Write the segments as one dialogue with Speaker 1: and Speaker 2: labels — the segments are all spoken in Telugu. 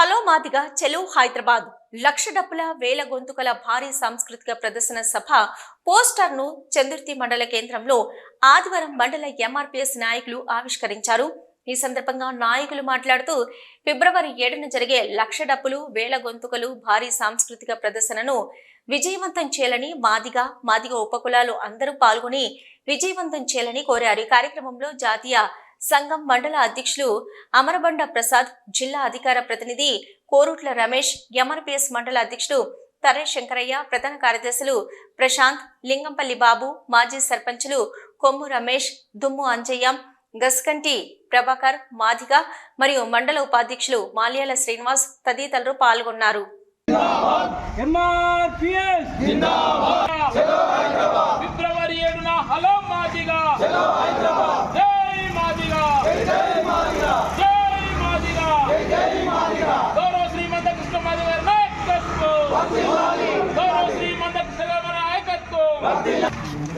Speaker 1: హలో మాదిగా చెలో హైదరాబాద్. లక్ష డప్పుల వేల గొంతుకల భారీ సాంస్కృతిక ప్రదర్శన సభ పోస్టర్ను చందుర్తి మండల కేంద్రంలో ఆదివారం మండల ఎంఆర్పిఎస్ నాయకులు ఆవిష్కరించారు. ఈ సందర్భంగా నాయకులు మాట్లాడుతూ ఫిబ్రవరి ఏడున జరిగే లక్ష డప్పులు వేల గొంతుకలు భారీ సాంస్కృతిక ప్రదర్శనను విజయవంతం చేయాలని మాదిగా మాదిగ ఉపకులాలు అందరూ పాల్గొని విజయవంతం చేయాలని కోరారు. ఈ కార్యక్రమంలో జాతీయ సంఘం మండల అధ్యక్షులు అమరబండ ప్రసాద్ జిల్లా అధికార ప్రతినిధి కోరుట్ల రమేష్ ఎంఆర్పీఎస్ మండల అధ్యక్షుడు తర్రె శంకరయ్య ప్రధాన కార్యదర్శులు ప్రశాంత్ లింగంపల్లి బాబు మాజీ సర్పంచులు కొమ్ము రమేష్ దుమ్ము అంజయ్య గస్కంటి ప్రభాకర్ మాదిగ మరియు మండల ఉపాధ్యక్షులు మాల్యాల శ్రీనివాస్ తదితరులు పాల్గొన్నారు
Speaker 2: ఎంఆర్పిఎస్ ఫిబ్రవరి ఏడున హలో మాదిగా జై మాదిగా జై మాదిగా గౌరవ శ్రీమంత కృష్ణ మాది గారి నాయకత్వం గౌరవ శ్రీమంత కృష్ణ గారి నాయకత్వం బాబు మీరు మాట్లాడండి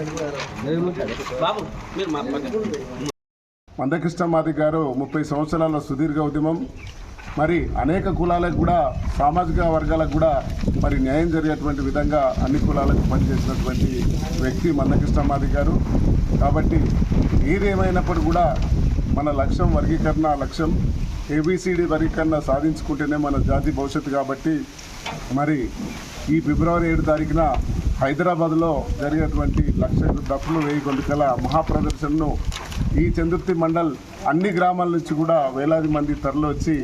Speaker 3: మందకృష్ణ మాది గారు ముప్పై సంవత్సరాల సుదీర్ఘ ఉద్యమం మరి అనేక కులాలకు కూడా సామాజిక వర్గాలకు కూడా మరి న్యాయం జరిగేటువంటి విధంగా అన్ని కులాలకు పనిచేసినటువంటి వ్యక్తి మందకృష్ణ మాది గారు. కాబట్టి ఏదేమైనప్పుడు కూడా మన లక్ష్యం వర్గీకరణ లక్ష్యం ఏబిసిడి వర్గీకరణ సాధించుకుంటేనే మన జాతి భవిష్యత్తు కాబట్టి మరి ఈ ఫిబ్రవరి ఏడు తారీఖున హైదరాబాద్లో జరిగేటువంటి లక్ష డప్పులు వెయ్యి గొంతుకల మహాప్రదర్శనను ఈ చందుర్తి మండల్ అన్ని గ్రామాల నుంచి కూడా వేలాది మంది తరలి వచ్చి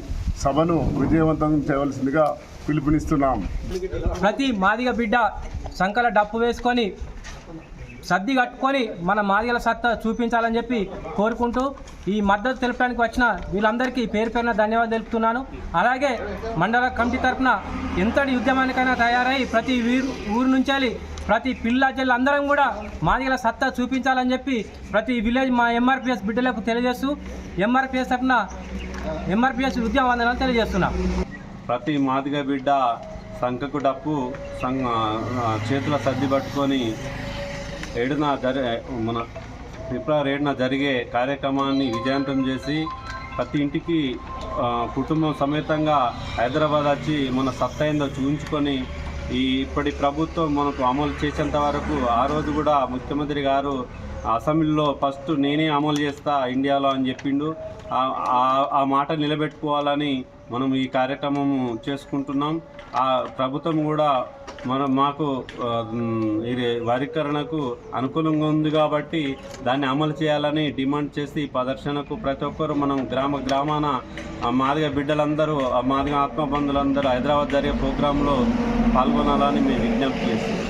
Speaker 3: సభను విజయవంతం చేయవలసిందిగా పిలుపునిస్తున్నాం.
Speaker 4: ప్రతి మాదిగ బిడ్డ సంకల డప్పు వేసుకొని సర్ది కట్టుకొని మన మాదిగల సత్తా చూపించాలని చెప్పి కోరుకుంటూ ఈ మద్దతు తెలపడానికి వచ్చిన వీళ్ళందరికీ పేరు పేరున ధన్యవాదాలు తెలుపుతున్నాను. అలాగే మండల కమిటీ తరఫున ఎంతటి ఉద్యమానికైనా తయారై ప్రతి వీరు ఊరు నుంచి ప్రతి పిల్ల అందరం కూడా మాదిగల సత్తా చూపించాలని చెప్పి ప్రతి విలేజ్ మా ఎంఆర్పిఎస్ బిడ్డలకు తెలియజేస్తూ ఎంఆర్పిఎస్ తరఫున ఎంఆర్పిఎస్ ఉద్యమ వందనాలు తెలియజేస్తున్నాం.
Speaker 5: ప్రతి మాదిగ బిడ్డ సంకకు డప్పు సంఘ చేతుల సర్ది పట్టుకొని ఏడున జరి మన ఫిబ్రవరి ఏడున జరిగే కార్యక్రమాన్ని విజయవంతం చేసి ప్రతి ఇంటికి కుటుంబం సమేతంగా హైదరాబాద్ వచ్చి మన సత్తైందో చూపించుకొని ఈ ఇప్పటి ప్రభుత్వం మనకు అమలు చేసేంత వరకు ఆ రోజు కూడా ముఖ్యమంత్రి గారు అసెంబ్లీలో ఫస్ట్ నేనే అమలు చేస్తా ఇండియాలో అని చెప్పిండు. ఆ- మాట నిలబెట్టుకోవాలని మనం ఈ కార్యక్రమం చేసుకుంటున్నాం. ఆ ప్రభుత్వం కూడా మనం మాకు ఇది వర్గీకరణకు అనుకూలంగా ఉంది కాబట్టి దాన్ని అమలు చేయాలని డిమాండ్ చేసి ప్రదర్శనకు ప్రతి ఒక్కరు మనం గ్రామ గ్రామాన ఆ మాదిగ బిడ్డలందరూ ఆ మాదిగ ఆత్మబంధులందరూ హైదరాబాద్ జరిగే ప్రోగ్రాంలో పాల్గొనాలని మేము విజ్ఞప్తి చేస్తున్నాం.